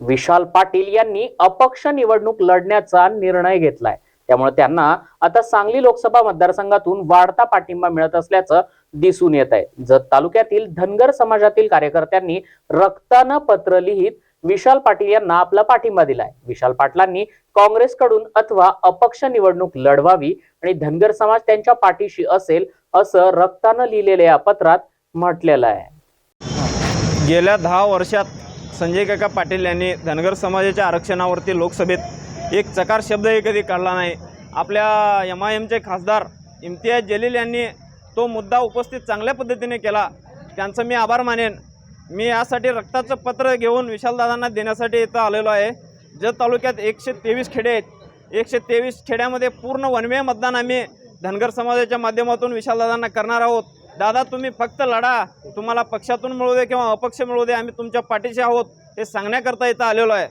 विशाल पाटील यांनी अपक्ष निवडणूक लढण्याचा निर्णय घेतलाय. त्यामुळे त्यांना आता सांगली लोकसभा मतदारसंघातून वाढता पाठिंबा मिळत असल्याचं दिसून येत आहे. जत तालुक्यातील धनगर समाजातील कार्यकर्त्यांनी रक्तानं पत्र लिहित विशाल पाटील यांना आपला पाठिंबा दिलाय. विशाल पाटलांनी काँग्रेसकडून अथवा अपक्ष निवडणूक लढवावी आणि धनगर समाज त्यांच्या पाठीशी असेल असं रक्तानं लिहिलेल्या या पत्रात म्हटलेलं आहे. गेल्या दहा वर्षात संजय काका पाटील यांनी धनगर समाजाच्या आरक्षणावरती लोकसभेत एक चकार शब्दही कधी काढला नाही. आपल्या एम आय एमचे खासदार इम्तियाज जलील यांनी तो मुद्दा उपस्थित चांगल्या पद्धतीने केला. त्यांचं मी आभार मानेन. मी यासाठी रक्ताचं पत्र घेऊन विशालदादांना देण्यासाठी इथं आलेलो आहे. जत तालुक्यात एकशे तेवीस खेडे आहेत. एकशे तेवीस खेड्यामध्ये पूर्ण वनवे मतदान आम्ही धनगर समाजाच्या माध्यमातून विशालदादांना करणार आहोत. दादा तुम्ही फक्त लढा. तुम्हाला पक्षातून मिळू दे किंवा अपक्ष मिळू दे आम्ही तुमच्या पाठीशी आहोत हे सांगण्याकरता इथं आलेलो आहे.